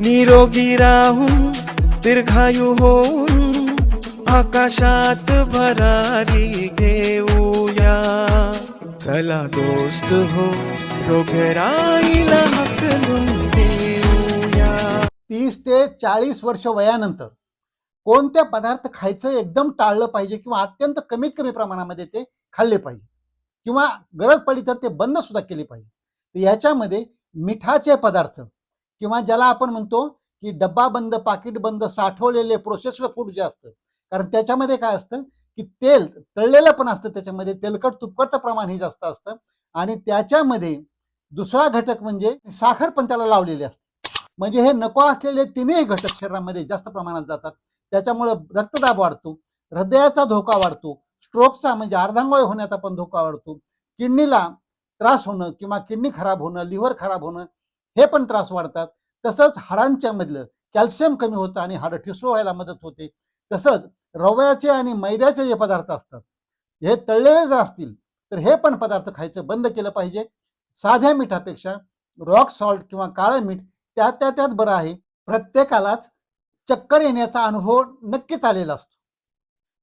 निरोगी राहून दीर्घायू होऊन आकाशात भरारी घेऊया. चला दोस्त हो रोगराईला हकलून देऊया. तीस ते चाळीस वर्ष वयानंतर कोणते पदार्थ खायचं एकदम टाळलं पाहिजे किंवा अत्यंत कमीत कमी प्रमाणामध्ये ते खाल्ले पाहिजे? किंवा गरज पडली तर ते बंद सुद्धा केले पाहिजे. याच्यामध्ये मिठाचे पदार्थ किंवा ज्याला आपण म्हणतो की डब्बा बंद पाकिट बंद साठवलेले प्रोसेस्ड फूड जे असतं. कारण त्याच्यामध्ये काय असतं की तेल तळलेलं पण असतं त्याच्यामध्ये. तेलकट तुपकटचं प्रमाण हे जास्त असतं. आणि त्याच्यामध्ये दुसरा घटक म्हणजे साखर पण त्याला लावलेली असते. म्हणजे हे नको असलेले तिन्ही घटक शरीरामध्ये जास्त प्रमाणात जातात. त्याच्यामुळं रक्तदाब वाढतो हृदयाचा धोका वाढतो स्ट्रोकचा म्हणजे अर्धांगवायू होण्याचा पण धोका वाढतो किडनीला त्रास होणं किंवा किडनी खराब होणं लिव्हर खराब होणं हे पण त्रास वाढतात. तसंच हाडांच्या मधलं कॅल्शियम कमी होतं आणि हाडं ठिसूळ व्हायला मदत होते. तसंच रव्याचे आणि मैद्याचे जे पदार्थ असतात हे तळलेले जर असतील तर हे पण पदार्थ खायचं बंद केलं पाहिजे. साध्या मिठापेक्षा रॉक सॉल्ट किंवा काळं मीठ त्या त्या त्यात बरं आहे. प्रत्येकालाच चक्कर येण्याचा अनुभव नक्कीच आलेला असतो.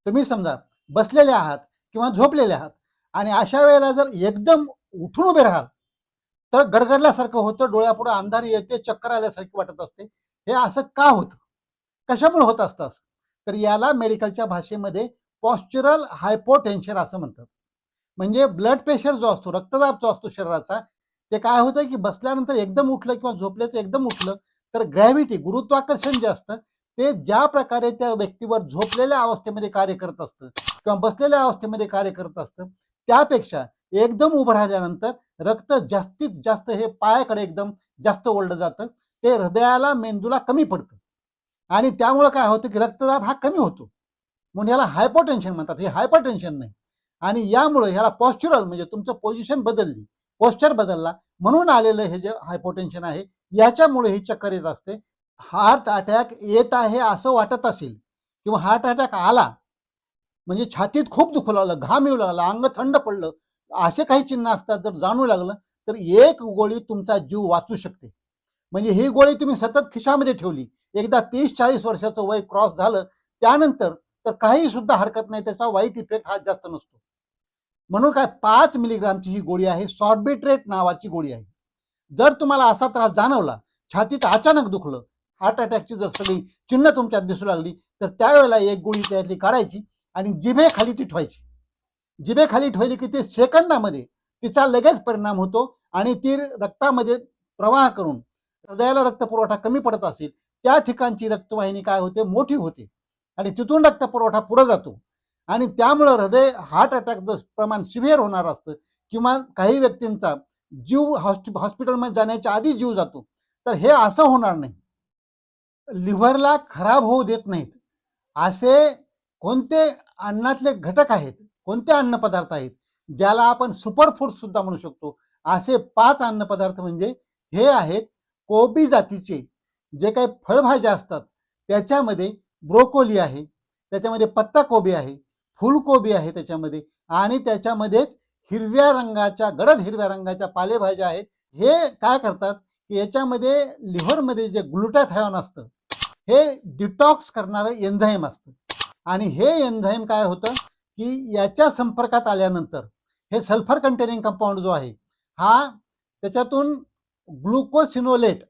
तुम्ही समजा बसलेले आहात किंवा झोपलेले आहात आणि अशा वेळेला जर एकदम उठून उभे राहाल तर गरगरल्यासारखं होतं डोळ्यापुढे अंधार येते चक्कर आल्यासारखी वाटत असते. हे असं का होतं? कशामुळे होत असतं असं? तर याला मेडिकलच्या भाषेमध्ये पॉस्चरल हायपोटेन्शन असं म्हणतात. म्हणजे ब्लड प्रेशर जो असतो रक्तदाब जो असतो शरीराचा ते काय होतं की बसल्यानंतर एकदम उठलं किंवा झोपल्याचं एकदम उठलं तर ग्रॅव्हिटी गुरुत्वाकर्षण जे असतं ते ज्या प्रकारे त्या व्यक्तीवर झोपलेल्या अवस्थेमध्ये कार्य करत असतं किंवा बसलेल्या अवस्थेमध्ये कार्य करत असतं त्यापेक्षा एकदम उभं राहिल्यानंतर रक्त जास्तीत जास्त हे पायाकडे एकदम जास्त ओढलं जातं. ते हृदयाला मेंदूला कमी पडतं. आणि त्यामुळं काय होतं की रक्तदाब हा कमी होतो. म्हणून याला हायपोटेन्शन म्हणतात. हे हायपरटेन्शन नाही. आणि यामुळे ह्याला पॉस्चरल म्हणजे तुमचं पोझिशन बदलली. पोस्चर बदलला. म्हणून आलेलं हे जे हायपोटेन्शन आहे याच्यामुळे ही चक्कर येत असते. हार्ट अटॅक येत आहे असं वाटत असेल किंवा हार्ट अटॅक आला म्हणजे छातीत खूप दुखू लागलं घाम येऊ लागला अंग थंड पडलं असे काही चिन्ह असतात जर जाणू लागलं तर एक गोळी तुमचा जीव वाचू शकते. म्हणजे ही गोळी तुम्ही सतत खिशामध्ये ठेवली. एकदा तीस चाळीस वर्षाचं वय क्रॉस झालं त्यानंतर तर काही सुद्धा हरकत नाही त्याचा वाईट इफेक्ट हा जास्त नसतो. म्हणून काय पाच मिलीग्रामची ही गोळी आहे सॉर्बिट्रेट नावाची गोळी आहे. जर तुम्हाला असा त्रास जाणवला छातीत अचानक दुखलं हार्ट अटॅकची जर सगळी चिन्ह तुमच्यात दिसू लागली तर त्यावेळेला एक गोळी त्यातली काढायची आणि जिभेखाली ती ठेवायची. जिभेखाली ठेवली की ती सेकंदामध्ये तिचा लगेच परिणाम होतो आणि ती रक्तामध्ये प्रवाह करून हृदयाला रक्तपुरवठा कमी पडत असेल त्या ठिकाणची रक्तवाहिनी काय होते? मोठी होते. आणि तिथून रक्तपुरवठा पुढे जातो. आणि त्यामुळं हृदय हार्ट अटॅकचं प्रमाण सिव्हिअर होणार असतं किंवा काही व्यक्तींचा जीव हॉस्पि हॉस्पिटलमध्ये जाण्याच्या आधी जीव जातो तर हे असं होणार नाही. लिव्हरला खराब होऊ देत नाहीत. असे कोणते अन्नातले घटक आहेत? कोणते अन्नपदार्थ आहेत? ज्याला आपण सुपरफूड सुद्धा म्हणू शकतो. असे पाच अन्नपदार्थ म्हणजे हे आहेत कोबी जातीचे. जे काही फळभाज्या असतात त्याच्यामध्ये ब्रोकोली आहे त्याच्यामध्ये पत्ता कोबी आहे फुलकोबी आहे त्याच्यामध्ये आणि त्याच्यामध्येच हिरव्या रंगाच्या गडद हिरव्या रंगाच्या पालेभाज्या आहेत. हे काय करतात? की याच्यामध्ये लिव्हरमध्ये जे ग्लुटाथायॉन असतं हे डिटॉक्स करणारं एन्झाईम असतं. आणि हे एन्झाईम काय होतं? की याच्या संपर्कात आल्यानंतर हे सल्फर कंटेनिंग कंपाऊंड जो आहे हा त्याच्यातून ग्लुकोसिनोलेट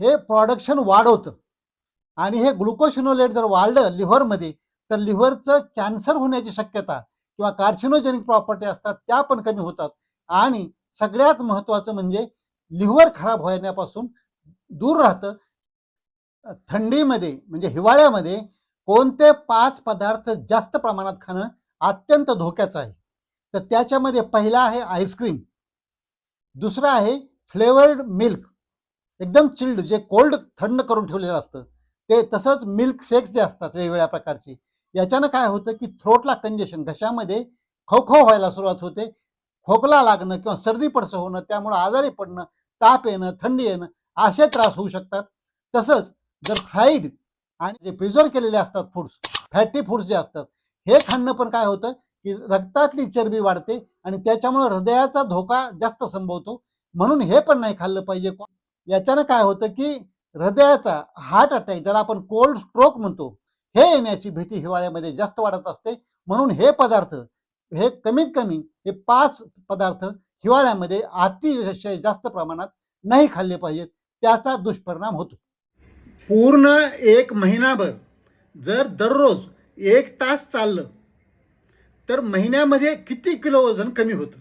हे प्रॉडक्शन वाढवतं. आणि हे ग्लुकोसिनोलेट जर वाढलं लिव्हरमध्ये तर लिव्हरचं कॅन्सर होण्याची शक्यता किंवा कार्सिनोजेनिक प्रॉपर्टी असतात त्या पण कमी होतात. आणि सगळ्यात महत्त्वाचं म्हणजे लिव्हर खराब होण्यापासून दूर राहतं. थंडीमध्ये म्हणजे हिवाळ्यामध्ये कोणते पाच पदार्थ जास्त प्रमाणात खाणं अत्यंत धोक्याचं आहे. तर त्याच्यामध्ये पहिला आहे आईस्क्रीम. दुसरं आहे फ्लेवर्ड मिल्क. एकदम चिल्ड जे कोल्ड थंड करून ठेवलेलं असतं. ते तसंच मिल्क शेक्स जे असतात वेगवेगळ्या प्रकारचे याच्यानं काय होतं की थ्रोटला कंजेशन घशामध्ये खोखो व्हायला सुरुवात होते. खोकला लागणं किंवा सर्दी पडसं होणं त्यामुळं आजारी पडणं ताप येणं थंडी येणं असे त्रास होऊ शकतात. तसंच जर फ्राईड आणि जे प्रिझर्व केलेले असतात फूड्स फॅटी फूड्स जे असतात हे खाणं पण काय होतं की रक्तातली चरबी वाढते आणि त्याच्यामुळे हृदयाचा धोका जास्त संभवतो. म्हणून हे पण नाही खाल्लं पाहिजे याच्यानं काय होतं की हृदयाचा हार्ट अटॅक ज्याला आपण कोल्ड स्ट्रोक म्हणतो हे येण्याची भीती हिवाळ्यामध्ये जास्त वाढत असते. म्हणून हे पदार्थ हे कमीत कमी हे पाच पदार्थ हिवाळ्यामध्ये अतिशय जास्त प्रमाणात नाही खाल्ले पाहिजेत. त्याचा दुष्परिणाम होतो. पूर्ण एक महिनाभर जर दररोज एक तास चाललं तर महिन्यामध्ये किती किलो वजन कमी होतं?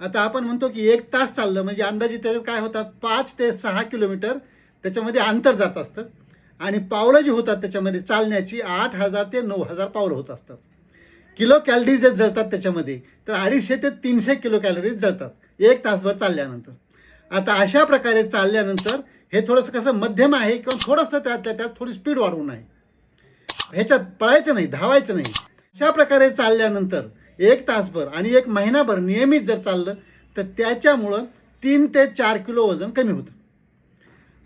आता आपण म्हणतो की एक तास चाललं म्हणजे अंदाजे त्याच्यात काय होतात? पाच ते सहा किलोमीटर त्याच्यामध्ये अंतर जात असतं. आणि पावलं जी होतात त्याच्यामध्ये चालण्याची आठ हजार ते नऊ हजार पावलं होत असतात. किलो कॅलरीज जे जळतात त्याच्यामध्ये तर अडीचशे ते तीनशे किलो कॅलरीज जळतात एक तासभर चालल्यानंतर. आता अशा प्रकारे चालल्यानंतर हे थोडंसं कसं मध्यम आहे किंवा थोडंसं त्यातल्या त्यात थोडी स्पीड वाढवून आहे. ह्याच्यात पळायचं नाही धावायचं नाही. अशा प्रकारे चालल्यानंतर एक तासभर आणि एक महिनाभर नियमित जर चाललं तर त्याच्यामुळं तीन ते चार किलो वजन कमी होतं.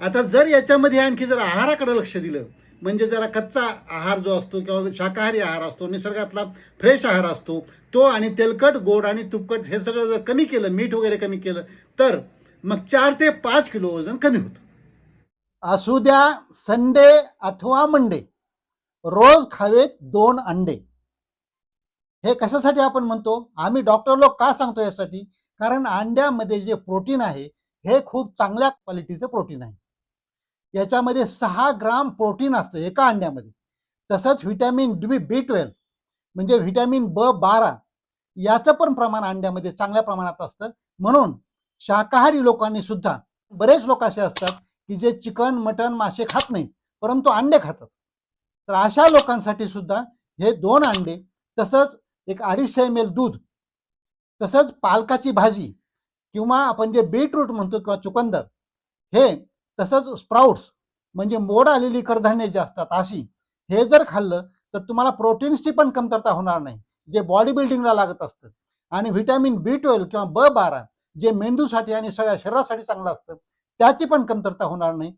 आता जर याच्यामध्ये आणखी जर आहाराकडे लक्ष दिलं म्हणजे जरा कच्चा आहार जो असतो किंवा शाकाहारी आहार असतो निसर्गातला फ्रेश आहार असतो तो आणि तेलकट गोड आणि तुपकट हे सगळं जर कमी केलं मीठ वगैरे कमी केलं तर मग चार ते पाच किलो वजन कमी होतं. असू द्या संडे अथवा मंडे. रोज खावेत दोन अंडे. हे कशासाठी आपण म्हणतो? आम्ही डॉक्टर लोक का सांगतो यासाठी? कारण अंड्यामध्ये जे प्रोटीन आहे हे खूप चांगल्या क्वालिटीचं प्रोटीन आहे. याच्यामध्ये सहा ग्राम प्रोटीन असतं एका अंड्यामध्ये. तसंच व्हिटॅमिन डी बी ट्वेल्व म्हणजे व्हिटॅमिन ब बारा याचं पण प्रमाण अंड्यामध्ये चांगल्या प्रमाणात असतं. म्हणून शाकाहारी लोकांनी सुद्धा बरेच लोक असे असतात की जे चिकन मटन मासे खात नाहीत परंतु अंडे खातात. तर अशा लोकांसाठी सुद्धा हे दोन अंडे तसंच एक अडीचशे एम एल दूध तसंच पालकाची भाजी किंवा आपण जे बीटरूट म्हणतो किंवा चुकंदर हे तसंच स्प्राउट्स म्हणजे मोड आलेली कडधान्ये जे असतात अशी हे जर खाल्लं तर तुम्हाला प्रोटीन्सची पण कमतरता होणार नाही जे बॉडी बिल्डिंगला लागत असतं. आणि व्हिटॅमिन बी ट्वेल्व किंवा ब बारा जे मेंदूसाठी आणि सगळ्या शरीरासाठी चांगलं असतं त्याची पण कमतरता होणार नाही.